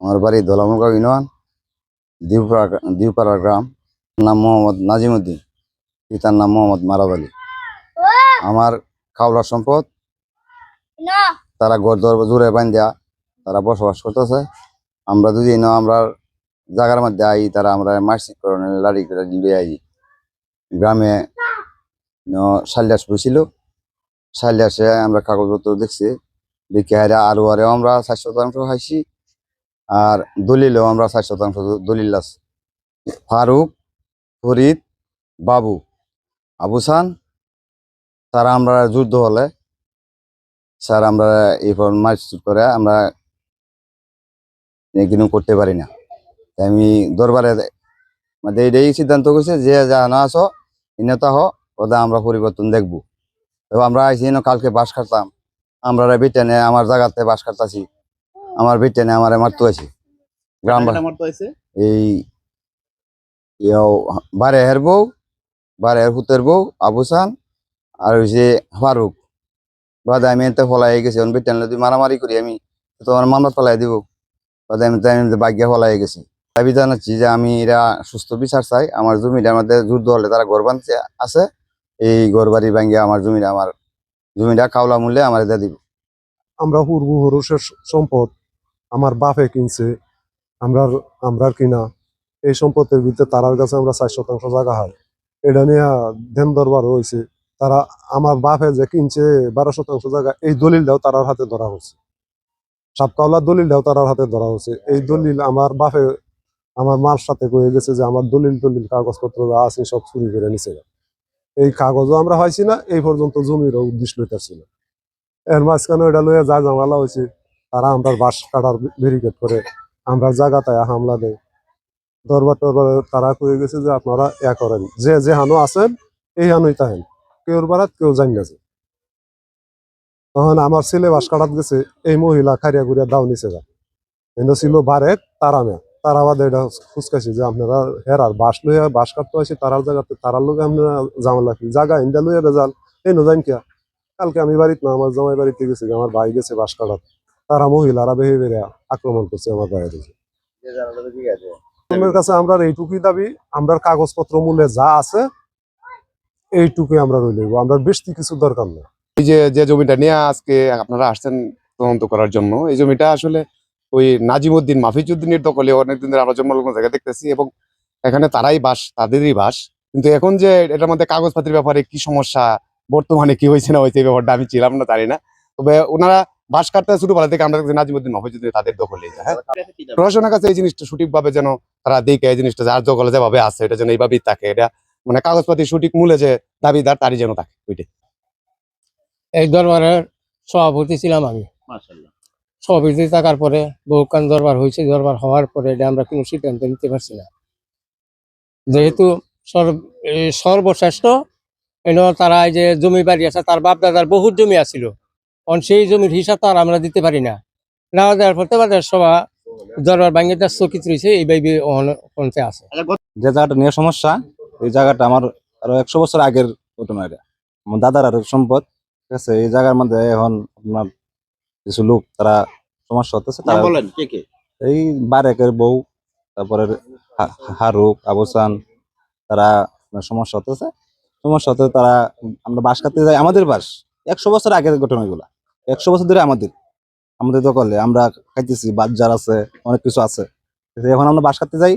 আমার বাড়ি দোলামুখা ইউনিয়ন, দিউপাড়া দিউপাড়া গ্রাম। নাম মোহাম্মদ নাজিমুদ্দিন। পিতার নাম মোহাম্মদ মারাব আলী। আমার খাওলার সম্পদ, তারা গড় দর জুড়ে বান্ধিয়া তারা বসবাস করতেছে। আমরা যদি না, আমরা জায়গার মধ্যে আই, তারা আমরা মার্সিক করণে লাড়ি করে লিয়ে আই। গ্রামে শালিয়াস বসিল। শালিয়াসে আমরা কাগজপত্র দেখছি। দেখে হারে আরও আরে আমরা স্বাস্থ্য শতাংশ খাইছি আর দলিলেও আমরা ষাট শতাংশ দলিল আছে। ফারুক, ফরিদ, বাবু আবুসান তারা আমরা যুদ্ধ হলে, স্যার আমরা এরপর মার্চ করে আমরা এগুলো করতে পারি না। আমি দরবারে মানে সিদ্ধান্ত করছে যে যা না আসো ইনতা হ ওটা আমরা পরিবর্তন দেখব। তো আমরা আইসি কালকে বাস কাটতাম। আমরা বিটেনে আমার জায়গাতে বাস কাটতাছি। আমার বিটেনে আমার মারতো আছি গ্রাম আমার তো আছে এই ইয়াও বারে হের বউ বারে হের পুতের বউ আবুসান আর হইছে ফারুক। বাদে আমি এতে ফলাই গেছি অন বিটেন যদি মারামারি করি আমি তো আমার মামলা ফলাই দিব। বাদে আমি তাই আমি ভাগ্য ফলাই গেছি। দাবি জানাচ্ছি যে আমি এরা সুস্থ বিচার চাই। আমার জমিটার মধ্যে যুদ্ধ হলে তারা ঘর বানতে আছে। এই ঘর বাড়ি ভাঙ্গিয়ে আমার জমিটা আমার জমিটা কাওলা মূল্যে আমার এটা দিব। আমরা পূর্ব পুরুষের সম্পদ। আমার বাপে কিনছে, আমরার আমরার কিনা, এই সম্পত্তির ভিতরে তারার কাছে আমরা চার শতাংশ জায়গা হয়। এটা নিয়ে ধ্যান দরবার হয়েছে। তারা আমার বাপে যে কিনছে বারো শতাংশ জায়গা, এই দলিলটাও তারার হাতে ধরা হচ্ছে সাপকাওলার দলিলটাও তারার হাতে ধরা হচ্ছে এই দলিল আমার বাপে আমার মার সাথে কয়ে গেছে যে আমার দলিল দলিল কাগজপত্র যা আছে সব চুরি করে নিছে। এই কাগজও আমরা হয়েছি না, এই পর্যন্ত জমিরও উদ্দেশ্য লইতেছি না। এর মাঝখানে ওটা লইয়া যা জামালা হয়েছে তারা আমরা বাস কাটার ব্যারিকেড করে আমরা জায়গাতে হামলা দেয় দরবার টরবার তারা কয়ে গেছে যে আপনারা ইয়া করেন। যে যে হানো আছেন এই হানুই তাহেন। কেউর বারাত কেউ জানি গেছে তখন আমার ছেলে বাস কাটাত গেছে, এই মহিলা খারিয়া গুড়িয়া দাও নিচে যা। কিন্তু ছিল বারেক, তারা মেয়া। তারা বাদে এটা ফুসকাইছে যে আপনারা হেরার বাস লইয়া বাস কাটতে হয়েছে তারার জায়গাতে তারার লোক আপনারা জামালা কি? জায়গা ইন্দা লইয়া বেজাল এই নজান কিয়া? কালকে আমি বাড়িতে না, আমার জামাই বাড়িতে গেছি, আমার ভাই গেছে বাস কাটাত। তারা মহিলারা বেহে বেড়ে আক্রমণ করছে আমার উপর। আমার কাছে আমরা এইটুকুই দাবি আমরা কাগজপত্র মূল্যে যা আছে এইটুকুই আমরা রইল আমরা বেশি কিছু দরকার নেই। এই যে যে জমিটা নিয়ে আজকে আপনারা আসছেন তদন্ত করার জন্য এই জমিটা আসলে ওই নাজিমুদ্দিন মাফিজুদ্দিনের দখলে অনেকদিন ধরে আমরা জন্মলগ্ন জায়গা দেখতেছি এবং এখানে তারাই বাস তাদেরই বাস। কিন্তু এখন যে এটার মধ্যে কাগজপাতির ব্যাপারে কি সমস্যা বর্তমানে কি হয়েছে না হয়েছে এই ব্যাপারটা আমি ছিলাম না জানি না। তবে ওনারা বাস কাটতে থেকে আমরা নাজিমুদ্দিন মাফিজুদ্দিন তাদের দখলে হ্যাঁ? প্রশাসনের কাছে এই জিনিসটা সঠিকভাবে যেন তারা দেখে এই জিনিসটা যার দখলে যেভাবে আছে এটা যেন এইভাবেই থাকে। এটা মানে কাগজপাতি সঠিক মূল্যে যে দাবিদার তারই যেন থাকে ওইটাই। এই দরবারের সভাপতি ছিলাম আমি। সভাপতি থাকার পরে বহুকান দরবার হয়েছে দরবার হওয়ার পরে এটা আমরা কোনো সিদ্ধান্ত নিতে পারছি না। যেহেতু সর্ব- এই সর্বশ্রেষ্ঠ এন তারা এই যে জমি বাড়ি আছে তার বাপ দাদার বহুত জমি আছিল। কারণ সেই জমির হিসাব তো আর আমরা দিতে পারি না। না দেওয়ার পর তাদের সভা দরবার ভাঙ্গে তার চকিত রয়েছে এইভাবে পঞ্চে আছে। যে জায়গাটা নিয়ে সমস্যা এই জায়গাটা আমার আরও একশো বছর আগের ঘটনা এটা আমার দাদার আর সম্পদ ঠিক আছে? এই জায়গার মধ্যে এখন আপনার কিছু লোক তারা সমস্যা হতেছে তারা বলেন কে কে? এই বারেকের বউ তারপরে হারুক আবসান তারা আপনার সমস্যা হতেছে। সমস্যা হতে তারা আমরা বাস কাটতে যাই আমাদের বাস একশো বছর আগের ঘটনা এগুলা একশো বছর ধরে আমাদের আমাদের দখলে আমরা খাইতেছি বাজার আছে, অনেক কিছু আছে। এখন আমরা বাস কাটতে যাই,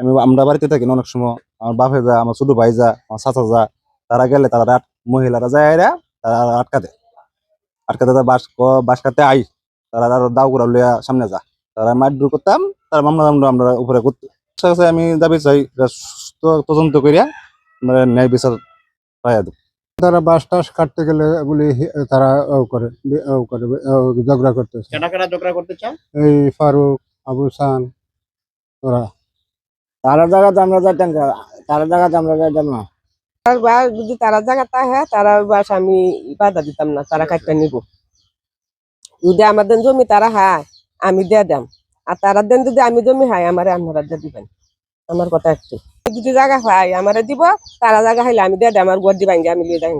আমি, আমরা বাড়িতে থাকি অনেক সময় আমার বাপে যা আমার ছোট ভাই যা আমার চাচা যা তারা গেলে তারা মহিলারা যায় এরা, তারা আটকাতে আটকাতে তারা বাস ক- বাস কাটতে আই তারা আরও দাও করে লইয়া সামনে যা তারা মার দূর করতাম, তারা মামলা মামলা আমরা উপরে করতে আমি দাবি চাই তদন্ত করিয়া আমরা ন্যায় বিচার পাইয়া দেব। তারা বাস টাস কাটতে গেলে এগুলি তারা ও করে ও করে ঝগড়া কেনা ঝগড়া করতে চান এই ফারুক আবু সান ওরা। তারা জায়গাতে আমরা যাইতাম। তারা জায়গাতে আমরা যাইতাম না যদি তারা জায়গাটা হ্যাঁ তারা বাস আমি বাধা দিতাম না তারা কাটটা নিব। যদি আমাদের জমি তারা হায় আমি দিয়ে দাম। আর তারা দেন যদি আমি জমি হাই আমার আপনারা দিয়ে দিবেন। আমার কথা একটু যদি জায়গা হয়, আমার দিব, তারা জায়গা হইলে আমি দিয়ে আমার গর্দি দিবাঙ্গে আমি লিয়ে যাই